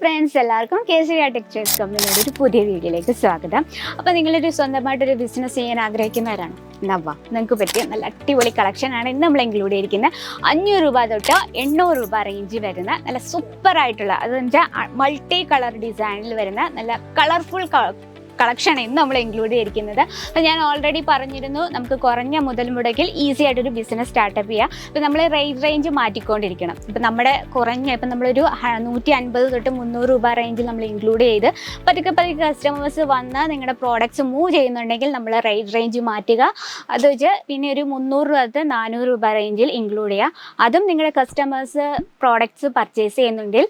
Friends എല്ലാവർക്കും K C R textiles കമ്പനിയുടെ ഒരു പുതിയ വീഡിയോയിലേക്ക് സ്വാഗതം. അപ്പോൾ നിങ്ങളൊരു സ്വന്തമായിട്ടൊരു ബിസിനസ് ചെയ്യാൻ ആഗ്രഹിക്കുന്നവരാണ്. നവ നിങ്ങൾക്ക് പറ്റിയ നല്ല അടിപൊളി കളക്ഷനാണ് ഇന്ന് നമ്മൾ ഇൻക്ലൂഡ് ചെയ്തിരിക്കുന്നത് അഞ്ഞൂറ് രൂപ തൊട്ട് എണ്ണൂറ് രൂപ റേഞ്ച് വരുന്ന നല്ല സൂപ്പർ ആയിട്ടുള്ള അതെന്ന് വെച്ചാൽ മൾട്ടി കളർ ഡിസൈനിൽ വരുന്ന നല്ല കളർഫുൾ കളക്ഷൻ ഇന്ന് നമ്മൾ ഇൻക്ലൂഡ് ചെയ്തിരിക്കുന്നത്. അപ്പോൾ ഞാൻ ഓൾറെഡി പറഞ്ഞിരുന്നു നമുക്ക് കുറഞ്ഞ മുതൽ മുടക്കിൽ ഈസി ആയിട്ടൊരു ബിസിനസ് സ്റ്റാർട്ടപ്പ് ചെയ്യാം. അപ്പോൾ നമ്മൾ റേറ്റ് റേഞ്ച് മാറ്റിക്കൊണ്ടിരിക്കണം. ഇപ്പം നമ്മുടെ കുറഞ്ഞ ഇപ്പം നമ്മളൊരു നൂറ്റി അൻപത് തൊട്ട് മുന്നൂറ് രൂപ റേഞ്ചിൽ നമ്മൾ ഇൻക്ലൂഡ് ചെയ്ത് പതുക്കെ പതുക്കെ കസ്റ്റമേഴ്സ് വന്ന് നിങ്ങളുടെ പ്രോഡക്റ്റ്സ് മൂവ് ചെയ്യുന്നുണ്ടെങ്കിൽ നമ്മൾ റേറ്റ് റേഞ്ച് മാറ്റുക. അത് വെച്ച് പിന്നെ ഒരു മുന്നൂറ് രൂപ തൊട്ട് നാനൂറ് രൂപ റേഞ്ചിൽ ഇൻക്ലൂഡ് ചെയ്യുക. അതും നിങ്ങളുടെ കസ്റ്റമേഴ്സ് പ്രോഡക്റ്റ്സ് പർച്ചേസ് ചെയ്യുന്നുണ്ടെങ്കിൽ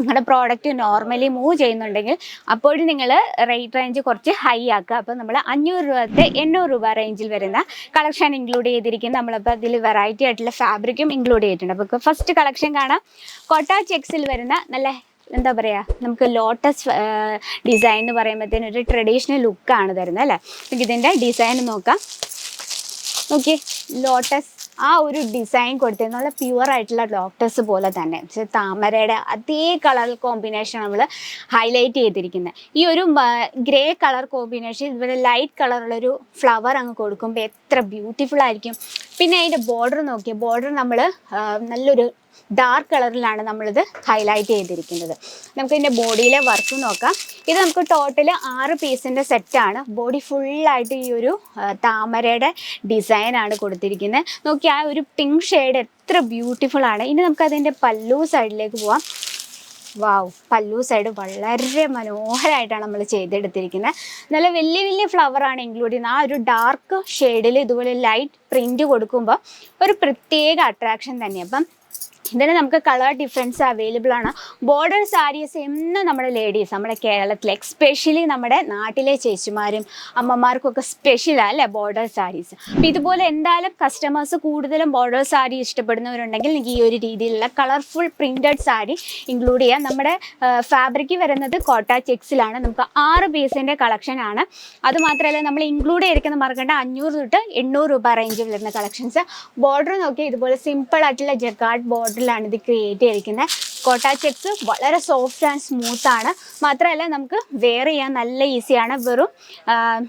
നിങ്ങളുടെ പ്രോഡക്റ്റ് നോർമലി മൂവ് ചെയ്യുന്നുണ്ടെങ്കിൽ അപ്പോഴും നിങ്ങൾ റേറ്റ് റേഞ്ച് കുറച്ച് ഹൈ ആക്കുക. അപ്പോൾ നമ്മൾ അഞ്ഞൂറ് രൂപ തൊട്ട് എണ്ണൂറ് രൂപ റേഞ്ചിൽ വരുന്ന കളക്ഷൻ ഇൻക്ലൂഡ് ചെയ്തിരിക്കും നമ്മളിപ്പോൾ അതിൽ വെറൈറ്റി ആയിട്ടുള്ള ഫാബ്രിക്കും ഇൻക്ലൂഡ് ചെയ്തിട്ടുണ്ട്. അപ്പോൾ ഫസ്റ്റ് കളക്ഷൻ കാണാം. കൊട്ട ചെക്സിൽ വരുന്ന നല്ല എന്താ പറയുക നമുക്ക് ലോട്ടസ് ഡിസൈൻ എന്ന് പറയുമ്പോഴത്തേനും ഒരു ട്രഡീഷണൽ ലുക്കാണ് തരുന്നത് അല്ലേ? നമുക്ക് ഇതിന്റെ ഡിസൈൻ നോക്കാം. ഓക്കെ ലോട്ടസ് ആ ഒരു ഡിസൈൻ കൊടുത്തത് നല്ല പ്യുവർ ആയിട്ടുള്ള ലോട്ടസ് പോലെ തന്നെ. താമരയുടെ അതേ കളർ കോമ്പിനേഷൻ നമ്മൾ ഹൈലൈറ്റ് ചെയ്തിരിക്കുന്നത് ഈ ഒരു ഗ്രേ കളർ കോമ്പിനേഷൻ ഇതുപോലെ ലൈറ്റ് കളറുള്ളൊരു ഫ്ലവർ അങ്ങ് കൊടുക്കുമ്പോൾ എത്ര ബ്യൂട്ടിഫുൾ ആയിരിക്കും. പിന്നെ അതിന്റെ ബോർഡർ നോക്കിയ ബോർഡർ നമ്മൾ നല്ലൊരു ഡാർക്ക് കളറിലാണ് നമ്മളിത് ഹൈലൈറ്റ് ചെയ്തിരിക്കുന്നത്. നമുക്ക് ഇതിന്റെ ബോഡിയിലെ വർക്ക് നോക്കാം. ഇത് നമുക്ക് ടോട്ടൽ ആറ് പീസിന്റെ സെറ്റാണ് ബോഡി ഫുള്ളായിട്ട് ഈ ഒരു താമരയുടെ ഡിസൈനാണ് കൊടുത്തിരിക്കുന്നത്. നോക്കി ആ ഒരു പിങ്ക് ഷെയ്ഡ് എത്ര ബ്യൂട്ടിഫുൾ ആണ്. ഇനി നമുക്ക് അതിന്റെ പല്ലു സൈഡിലേക്ക് പോവാം. വാവ് പല്ലു സൈഡ് വളരെ മനോഹരമായിട്ടാണ് നമ്മൾ ചെയ്തെടുത്തിരിക്കുന്നത്. നല്ല വലിയ വലിയ ഫ്ലവറാണ് ഇൻക്ലൂഡ് ചെയ്യുന്നത്. ആ ഒരു ഡാർക്ക് ഷെയ്ഡിൽ ഇതുപോലെ ലൈറ്റ് പ്രിന്റ് കൊടുക്കുമ്പോൾ ഒരു പ്രത്യേക അട്രാക്ഷൻ തന്നെ അപ്പം ഇതിന് നമുക്ക് കളർ ഡിഫറൻസ് അവൈലബിൾ ആണ്. ബോർഡർ സാരീസ് എന്നും നമ്മുടെ ലേഡീസ് നമ്മുടെ കേരളത്തിൽ എക്സ്പെഷ്യലി നമ്മുടെ നാട്ടിലെ ചേച്ചിമാരും അമ്മമാർക്കൊക്കെ സ്പെഷ്യലാണ് അല്ലേ ബോർഡർ സാരീസ് അപ്പം ഇതുപോലെ എന്തായാലും കസ്റ്റമേഴ്സ് കൂടുതലും ബോർഡർ സാരി ഇഷ്ടപ്പെടുന്നവരുണ്ടെങ്കിൽ നിങ്ങൾക്ക് ഈ ഒരു രീതിയിലുള്ള കളർഫുൾ പ്രിന്റഡ് സാരി ഇൻക്ലൂഡ് ചെയ്യാം. നമ്മുടെ ഫാബ്രിക് വരുന്നത് കോട്ട ചെക്സിലാണ് നമുക്ക് ആറ് പീസിന്റെ കളക്ഷൻ ആണ്. അതുമാത്രമല്ല നമ്മൾ ഇൻക്ലൂഡ് ചെയ്തിരിക്കുന്ന മറക്കേണ്ട അഞ്ഞൂറ് തൊട്ട് എണ്ണൂറ് രൂപ റേഞ്ചിൽ വരുന്ന കളക്ഷൻസ് ബോർഡർ നോക്കി ഇതുപോലെ സിമ്പിൾ ആയിട്ടുള്ള ജക്കാർഡ് ബോർഡറിലാണ് ഇത് ക്രിയേറ്റ് ചെയ്തിരിക്കുന്നത് കോട്ട ചെക്സ് വളരെ സോഫ്റ്റ് ആൻഡ് സ്മൂത്ത് ആണ്. മാത്രമല്ല നമുക്ക് വെയർ ചെയ്യാൻ നല്ല ഈസിയാണ് വെറും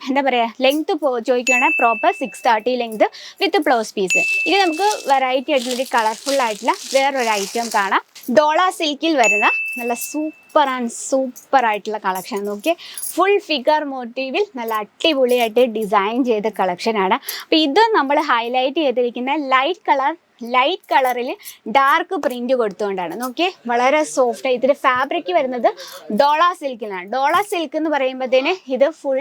എന്താ പറയുക ലെങ്ത് ചോദിക്കുകയാണെങ്കിൽ proper six thirty length with blouse piece ഇനി നമുക്ക് വെറൈറ്റി ആയിട്ടുള്ളൊരു കളർഫുൾ ആയിട്ടുള്ള വേറൊരു ഐറ്റം കാണാം. ഡോള സിൽക്കിൽ വരുന്ന നല്ല സൂപ്പർ ആൻഡ് സൂപ്പർ ആയിട്ടുള്ള കളക്ഷൻ നോക്കിയേ ഫുൾ ഫിഗർ മോട്ടീവിൽ നല്ല അടിപൊളിയായിട്ട് ഡിസൈൻ ചെയ്ത കളക്ഷനാണ് അപ്പോൾ ഇത് നമ്മൾ ഹൈലൈറ്റ് ചെയ്തിരിക്കുന്ന ലൈറ്റ് കളർ ലൈറ്റ് കളറിൽ ഡാർക്ക് പ്രിന്റ് കൊടുത്തുകൊണ്ടാണ് നോക്കിയേ വളരെ സോഫ്റ്റ് ആയി ഇതിന്റെ ഫാബ്രിക് വരുന്നത് ഡോള സിൽക്കിലാണ് ഡോള സിൽക്ക് എന്ന് പറയുമ്പോഴത്തേന് ഇത് ഫുൾ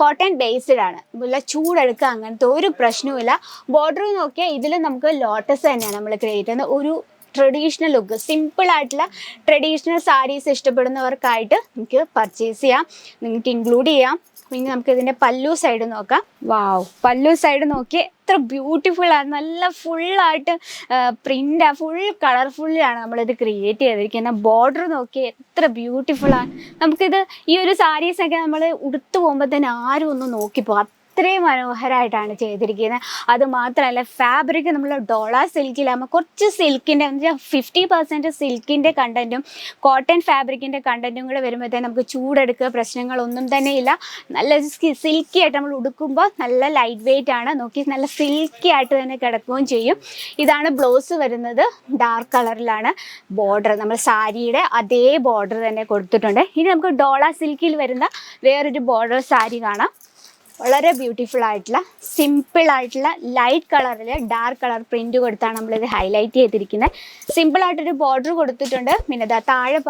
കോട്ടൺ ബേസ്ഡ് ആണ്. നല്ല ചൂടെടുക്കുക അങ്ങനത്തെ ഒരു പ്രശ്നവുമില്ല. ബോർഡർ നോക്കിയാൽ ഇതിൽ നമുക്ക് ലോട്ടസ് തന്നെയാണ് നമ്മൾ ക്രിയേറ്റ് ചെയ്യുന്നത്. ഒരു ട്രഡീഷണൽ ലുക്ക് സിമ്പിൾ ആയിട്ടുള്ള ട്രഡീഷണൽ സാരീസ് ഇഷ്ടപ്പെടുന്നവർക്കായിട്ട് നമുക്ക് പർച്ചേസ് ചെയ്യാം. നിങ്ങൾക്ക് ഇൻക്ലൂഡ് ചെയ്യാം. പിന്നെ നമുക്ക് ഇതിന്റെ പല്ലു സൈഡ് നോക്കാം. വാവ് പല്ലു സൈഡ് നോക്കി എത്ര ബ്യൂട്ടിഫുൾ ആണ്. നല്ല ഫുള്ളായിട്ട് ആ ഫുൾ കളർഫുള്ളിലാണ് നമ്മളിത് ക്രിയേറ്റ് ചെയ്തിരിക്കുന്നത് ബോർഡർ നോക്കി എത്ര ബ്യൂട്ടിഫുൾ ആണ്. നമുക്കിത് ഈ ഒരു സാരീസൊക്കെ നമ്മൾ ഉടുത്തു പോകുമ്പോൾ തന്നെ ആരും ഒന്ന് നോക്കിപ്പോകും. അത്രയും മനോഹരമായിട്ടാണ് ചെയ്തിരിക്കുന്നത്. അത് മാത്രമല്ല ഫാബ്രിക് നമ്മൾ ഡോള സിൽക്കിലാകുമ്പോൾ കുറച്ച് സിൽക്കിന്റെ ഫിഫ്റ്റി പെർസെന്റ് സിൽക്കിന്റെ കണ്ടന്റും കോട്ടൺ ഫാബ്രിക്കിന്റെ കണ്ടന്റും കൂടെ വരുമ്പോഴത്തേക്കും നമുക്ക് ചൂടെടുക്കുക പ്രശ്നങ്ങളൊന്നും തന്നെ ഇല്ല. നല്ല സിൽക്കി ആയിട്ട് നമ്മൾ ഉടുക്കുമ്പോൾ നല്ല ലൈറ്റ് വെയിറ്റ് ആണ്. നോക്കി നല്ല സിൽക്കി ആയിട്ട് തന്നെ കിടക്കുകയും ചെയ്യും. ഇതാണ് ബ്ലൗസ് വരുന്നത്. ഡാർക്ക് കളറിലാണ് ബോർഡർ നമ്മൾ സാരിയുടെ അതേ ബോർഡർ തന്നെ കൊടുത്തിട്ടുണ്ട്. ഇനി നമുക്ക് ഡോള സിൽക്കിൽ വരുന്ന വേറൊരു ബോർഡർ സാരി കാണാം. വളരെ ബ്യൂട്ടിഫുൾ ആയിട്ടുള്ള സിമ്പിൾ ആയിട്ടുള്ള ലൈറ്റ് കളറിൽ ഡാർക്ക് കളർ പ്രിന്റ് കൊടുത്താണ് നമ്മളിത് ഹൈലൈറ്റ് ചെയ്തിരിക്കുന്നത്. സിമ്പിൾ ആയിട്ടൊരു ബോർഡർ കൊടുത്തിട്ടുണ്ട്. പിന്നെ താഴെ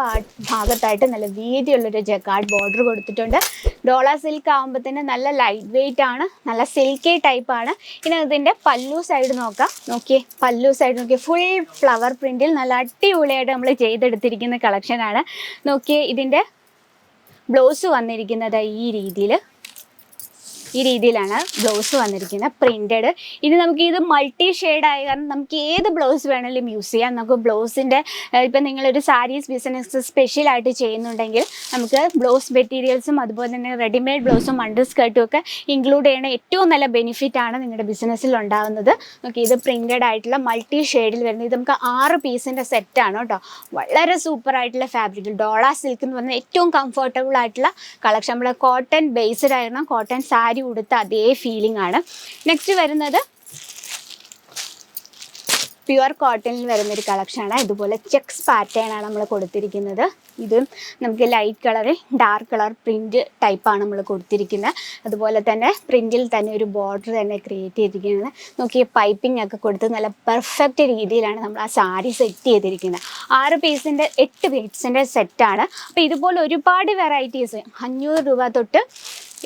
ഭാഗത്തായിട്ട് നല്ല വീതിയുള്ളൊരു ജക്കാർഡ് ബോർഡർ കൊടുത്തിട്ടുണ്ട്. ഡോള സിൽക്ക് ആകുമ്പോഴത്തേന് നല്ല ലൈറ്റ് വെയിറ്റ് ആണ് നല്ല സിൽക്കി ടൈപ്പ് ആണ്. ഇനി ഇതിന്റെ പല്ലു സൈഡ് നോക്കാം. നോക്കിയേ പല്ലു സൈഡ് നോക്കിയേ. ഫുൾ ഫ്ലവർ പ്രിന്റിൽ നല്ല അടിപൊളിയായിട്ട് നമ്മൾ ചെയ്തെടുത്തിരിക്കുന്ന കളക്ഷനാണ് നോക്കിയേ ഇതിന്റെ ബ്ലൗസ് വന്നിരിക്കുന്നത് ഈ രീതിയിൽ ഈ രീതിയിലാണ് ബ്ലൗസ് വന്നിരിക്കുന്നത് പ്രിന്റഡ് ഇനി നമുക്ക് ഇത് മൾട്ടി ഷെയ്ഡ് ആയ കാരണം നമുക്ക് ഏത് ബ്ലൗസ് വേണമെങ്കിലും യൂസ് ചെയ്യാം. നമുക്ക് ബ്ലൗസിന്റെ ഇപ്പം നിങ്ങളൊരു സാരീസ് ബിസിനസ് സ്പെഷ്യലായിട്ട് ചെയ്യുന്നുണ്ടെങ്കിൽ നമുക്ക് ബ്ലൗസ് മെറ്റീരിയൽസും അതുപോലെ തന്നെ റെഡിമെയ്ഡ് ബ്ലൗസും അണ്ടർ സ്കേർട്ടും ഒക്കെ ഇൻക്ലൂഡ് ചെയ്യുന്ന ഏറ്റവും നല്ല ബെനിഫിറ്റ് ആണ് നിങ്ങളുടെ ബിസിനസ്സിൽ ഉണ്ടാകുന്നത് നമുക്ക് ഇത് പ്രിന്റഡ് ആയിട്ടുള്ള മൾട്ടി ഷെയ്ഡിൽ വരുന്നത്. ഇത് നമുക്ക് ആറ് പീസിന്റെ സെറ്റാണ് കേട്ടോ. വളരെ സൂപ്പർ ആയിട്ടുള്ള ഫാബ്രിക് ഡോള സിൽക്ക് എന്ന് പറഞ്ഞാൽ ഏറ്റവും കംഫർട്ടബിൾ ആയിട്ടുള്ള കളക്ഷൻ നമ്മൾ കോട്ടൺ ബേസ്ഡ് ആയിരുന്ന കോട്ടൺ സാരി ഉടുത്ത അതേ ഫീലിംഗ് ആണ്. നെക്സ്റ്റ് വരുന്നത് പ്യുവർ കോട്ടണിൽ വരുന്നൊരു കളക്ഷനാണ് ഇതുപോലെ ചെക്സ് പാറ്റേൺ ആണ് നമ്മൾ കൊടുത്തിരിക്കുന്നത്. ഇത് നമുക്ക് light colour dark colour print ടൈപ്പാണ് നമ്മൾ കൊടുത്തിരിക്കുന്നത്. അതുപോലെ തന്നെ പ്രിന്റിൽ തന്നെ ഒരു ബോർഡർ തന്നെ ക്രിയേറ്റ് ചെയ്തിരിക്കുന്നത് നോക്കി പൈപ്പിംഗ് ഒക്കെ കൊടുത്ത് നല്ല പെർഫെക്റ്റ് രീതിയിലാണ് നമ്മൾ ആ സാരി സെറ്റ് ചെയ്തിരിക്കുന്നത്. ആറ് പീസിന്റെ എട്ട് പീസിന്റെ സെറ്റാണ് അപ്പോൾ ഇതുപോലെ ഒരുപാട് വെറൈറ്റീസ് അഞ്ഞൂറ് രൂപ തൊട്ട്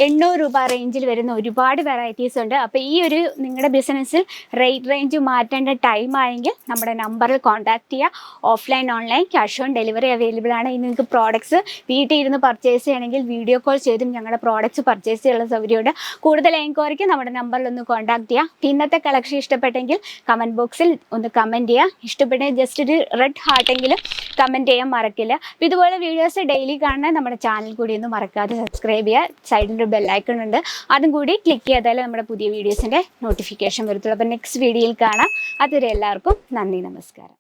എണ്ണൂറ് രൂപ റേഞ്ചിൽ വരുന്ന ഒരുപാട് വെറൈറ്റീസ് ഉണ്ട്. അപ്പോൾ ഈ ഒരു നിങ്ങളുടെ ബിസിനസ്സിൽ റേറ്റ് റേഞ്ച് മാറ്റേണ്ട ടൈം ആയെങ്കിൽ നമ്മുടെ നമ്പറിൽ കോൺടാക്ട് ചെയ്യുക offline online cash on delivery available ആണ്. ഇനി നിങ്ങൾക്ക് പ്രോഡക്ട്സ് വീട്ടിൽ ഇരുന്ന് പർച്ചേസ് ചെയ്യണമെങ്കിൽ വീഡിയോ കോൾ ചെയ്തും ഞങ്ങളുടെ പ്രോഡക്റ്റ്സ് പർച്ചേസ് ചെയ്യാനുള്ള സൗകര്യമുണ്ട്. കൂടുതൽ എൻക്വയറിക്ക് നമ്മുടെ നമ്പറിൽ ഒന്ന് കോൺടാക്ട് ചെയ്യുക ഇന്നത്തെ കളക്ഷൻ ഇഷ്ടപ്പെട്ടെങ്കിൽ കമന്റ് ബോക്സിൽ ഒന്ന് കമന്റ് ചെയ്യുക ഇഷ്ടപ്പെട്ടെങ്കിൽ ജസ്റ്റ് ഒരു റെഡ് ഹാർട്ടെങ്കിലും കമന്റ് ചെയ്യാൻ മറക്കില്ല. ഇതുപോലെ വീഡിയോസ് ഡെയിലി കാണാൻ നമ്മുടെ ചാനൽ കൂടി ഒന്ന് മറക്കാതെ സബ്സ്ക്രൈബ് ചെയ്യുക സൈഡിൽ ഒരു ബെല്ലൈക്കൺ ഉണ്ട്. അതും കൂടി ക്ലിക്ക് ചെയ്താലേ നമ്മുടെ പുതിയ വീഡിയോസിന്റെ നോട്ടിഫിക്കേഷൻ വരത്തുള്ളൂ. അപ്പോൾ നെക്സ്റ്റ് വീഡിയോയിൽ കാണാം. അതുവരെ എല്ലാവർക്കും നന്ദി നമസ്കാരം.